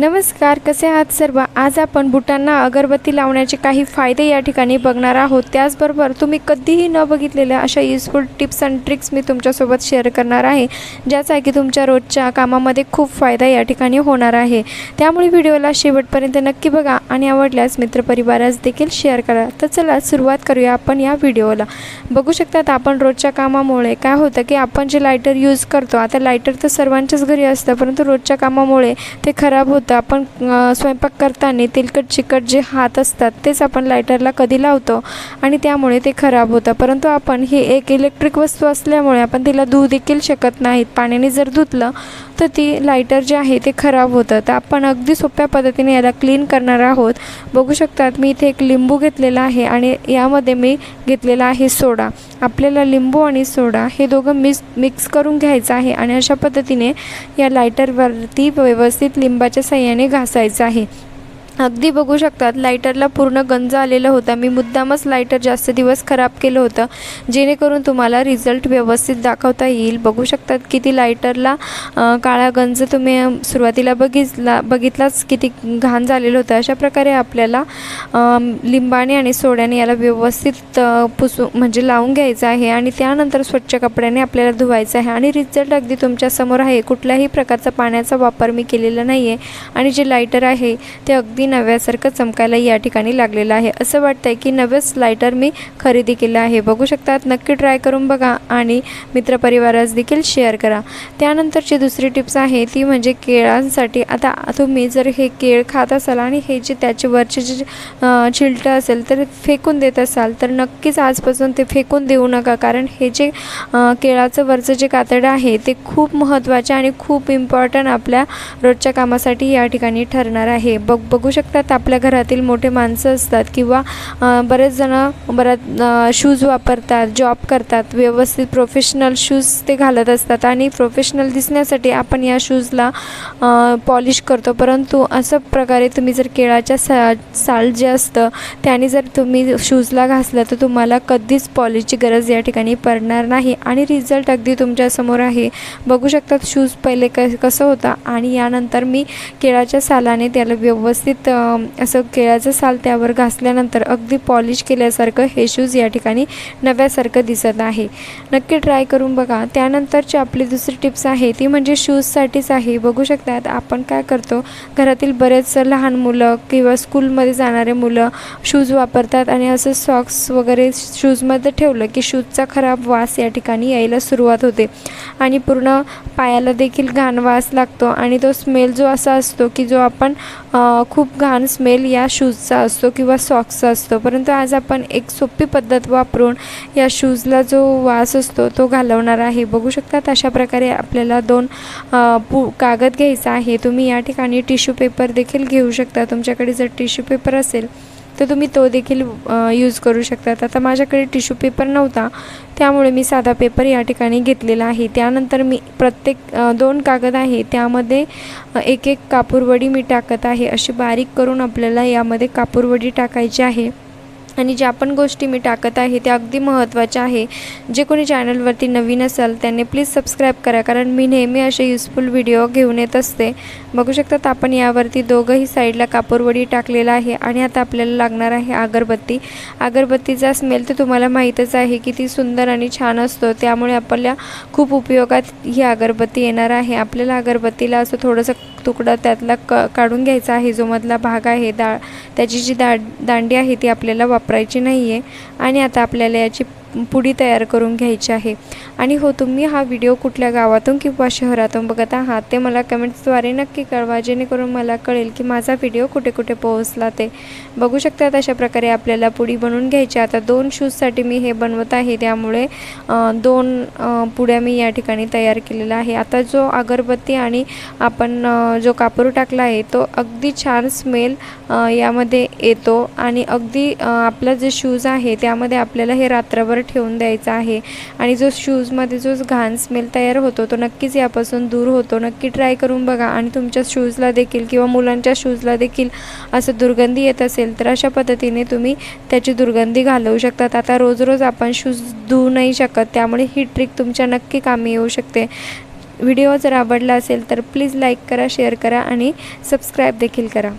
नमस्कार कसे आहात सर्व? आज आपण बुटांना अगरबत्ती लावण्याचे काही फायदे या ठिकाणी बघणार आहोत. त्याचबरोबर तुम्ही कधीही न बघितलेल्या अशा युजफुल टिप्स अँड ट्रिक्स मी तुमच्यासोबत शेअर करणार आहे ज्याचा की तुमच्या रोजच्या कामामध्ये खूप फायदा या ठिकाणी होणार आहे. त्यामुळे व्हिडिओला शेवटपर्यंत नक्की बघा आणि आवडल्यास मित्रपरिवारास देखील शेअर करा. तर चला सुरुवात करूया आपण या व्हिडिओला. बघू शकतात आपण रोजच्या कामामुळे काय होतं की आपण जे लायटर यूज करतो आता लायटर तर सर्वांच्याच घरी असतं परंतु रोजच्या कामामुळे ते खराब होतं आपण स्वयंपाक करताना तेलकट चिकट जे हात असतात तेच आपण लायटरला कधी लावतो आणि त्यामुळे ते खराब होतं. परंतु आपण ही एक इलेक्ट्रिक वस्तू असल्यामुळे आपण तिला धुऊ देखील शकत नाहीत. पाण्याने जर धुतलं तर ती लायटर जे आहे ते खराब होतं. तर आपण अगदी सोप्या पद्धतीने याला क्लीन करणार आहोत. बघू शकतात मी इथे एक लिंबू घेतलेला आहे आणि यामध्ये मी घेतलेला आहे सोडा. आपल्याला लिंबू आणि सोडा हे दोघं मिक्स मिक्स करून घ्यायचं आहे आणि अशा पद्धतीने या लायटरवरती व्यवस्थित लिंबाच्या साह्याने घासायचं आहे. अगदी बघू शकतात लायटरला पूर्ण गंज आलेलं होता. मी मुद्दामच लायटर जास्त दिवस खराब केलं होतं जेणेकरून तुम्हाला रिझल्ट व्यवस्थित दाखवता येईल. बघू शकतात किती लायटरला काळा गंज तुम्ही सुरुवातीला बघितला बघितलाच किती घाण झालेलं होतं. अशा प्रकारे आपल्याला लिंबाने आणि सोड्याने याला व्यवस्थित पुसू म्हणजे लावून घ्यायचं आहे आणि त्यानंतर स्वच्छ कपड्याने आपल्याला धुवायचं आहे. आणि रिझल्ट अगदी तुमच्यासमोर आहे. कुठल्याही प्रकारचा पाण्याचा वापर मी केलेला नाही आहे आणि जे लायटर आहे ते अगदी नव्यासारखं चमकायला या ठिकाणी लागलेलं आहे. असं वाटतंय की नव्याच लायटर मी खरेदी केलं आहे. बघू शकतात नक्की ट्राय करून बघा आणि मित्रपरिवारास देखील शेअर करा. त्यानंतरची दुसरी टिप्स आहे ती म्हणजे केळांसाठी. आता तुम्ही जर हे केळ खात असाल आणि हे जे त्याचे वरचे जे चिलटं असेल तर फेकून देत असाल तर नक्कीच आजपासून ते फेकून देऊ नका. कारण हे जे केळाचं वरचं जे कातडं आहे ते खूप महत्त्वाचे आणि खूप इम्पॉर्टंट आपल्या रोजच्या कामासाठी या ठिकाणी ठरणार आहे. बघ बघू शकतात. आपल्या घरातील मोठे माणसं असतात किंवा बरेच जणं बऱ्याच शूज वापरतात जॉब करतात. व्यवस्थित प्रोफेशनल शूज ते घालत असतात. आणि प्रोफेशनल दिसण्यासाठी आपण या शूजला पॉलिश करतो. परंतु असं प्रकारे तुम्ही जर केळाच्या सा साल जे असतं त्याने जर तुम्ही शूजला घासलं तर तुम्हाला कधीच पॉलिशची गरज या ठिकाणी पडणार नाही. आणि रिझल्ट अगदी तुमच्यासमोर आहे. बघू शकतात शूज पहिले क कसं होता. आणि यानंतर मी केळाच्या सालाने त्याला व्यवस्थित अ, असं केळ्याचं साल त्यावर घासल्यानंतर अगदी पॉलिश केल्यासारखं हे शूज या ठिकाणी नव्यासारखं दिसत आहे. नक्की ट्राय करून बघा. त्यानंतरची आपली दुसरी टिप्स आहे ती म्हणजे शूजसाठीच आहे. बघू शकतात आपण काय करतो घरातील बरेच लहान मुलं किंवा स्कूलमध्ये जाणारे मुलं शूज वापरतात आणि असं सॉक्स वगैरे शूजमध्ये ठेवलं की शूजचा खराब वास या ठिकाणी यायला सुरुवात होते. आणि पूर्ण पायाला देखील घाण वास लागतो आणि तो स्मेल जो असा असतो की जो आपण खूप खूप घाण स्मेल या शूजचा असतो किंवा सॉक्सचा असतो. परंतु आज आपण एक सोपी पद्धत वापरून या शूजला जो वास असतो तो घालवणार आहे. बघू शकतात अशा प्रकारे आपल्याला दोन पू पु कागद घ्यायचा आहे. तुम्ही या ठिकाणी टिश्यू पेपर देखील घेऊ शकता. तुमच्याकडे जर टिश्यू पेपर असेल तर तुम्ही तो देखील यूज करू शकतात. आता माझ्याकडे टिश्यू पेपर नव्हता. त्यामुळे मी साधा पेपर या ठिकाणी घेतलेला आहे. त्यानंतर मी प्रत्येक दोन कागद आहे. त्यामध्ये एक एक कापूरवडी मी टाकत आहे. अशी बारीक करून आपल्याला यामध्ये कापूरवडी टाकायची आहे. आणि ज्या पण गोष्टी मी टाकत आहे त्या अगदी महत्त्वाच्या आहे. जे कोणी चॅनलवरती नवीन असाल त्यांनी प्लीज सबस्क्राईब करा कारण मी नेहमी असे युजफुल व्हिडिओ घेऊन येत असते. बघू शकतात आपण यावरती दोघंही साईडला कापूरवडी टाकलेला आहे आणि आता आपल्याला लागणार आहे अगरबत्ती. अगरबत्तीचा स्मेल तर तुम्हाला माहीतच आहे की ती सुंदर आणि छान असतो त्यामुळे आपल्या खूप उपयोगात ही अगरबत्ती येणार आहे. आपल्याला अगरबत्तीला असं थोडंसं तुकडा त्यातला क काढून घ्यायचा आहे. जो मधला भाग आहे दा त्याची जी दा दांडी आहे ती आपल्याला वापरायची नाही आहे आणि आता आपल्याला याची पुडी तयार करून घ्यायची आहे. आणि हो तुम्ही हा व्हिडिओ कुठल्या गावातून किंवा शहरातून बघत आहात ते मला कमेंट्सद्वारे नक्की कळवा जेणेकरून मला कळेल की माझा व्हिडिओ कुठे कुठे पोहोचला ते. बघू शकतात अशा प्रकारे आपल्याला पुडी बनवून घ्यायची. आता दोन शूजसाठी मी हे बनवत आहे त्यामुळे दोन पुड्या मी या ठिकाणी तयार केलेला आहे. आता जो अगरबत्ती आणि आपण जो कापूर टाकला आहे तो अगदी छान स्मेल यामध्ये येतो. आणि अगदी आपला जे शूज आहे त्यामध्ये आपल्याला हे रात्रभर ठेवून द्यायचा आहे. आणि जो शूजमध्ये जो घाण स्मेल तयार होतो तो नक्कीच यापासून दूर होतो. नक्की ट्राय करून बघा. आणि तुमच्या शूजला देखील किंवा मुलांच्या शूजला देखील असं दुर्गंधी येत असेल तर अशा पद्धतीने तुम्ही त्याची दुर्गंधी घालवू शकतात. आता रोज रोज आपण शूज धुवू नाही शकत त्यामुळे ही ट्रिक तुमच्या नक्की कामी येऊ शकते. व्हिडिओ जर आवडला असेल तर प्लीज लाईक करा शेअर करा आणि सबस्क्राईब देखील करा.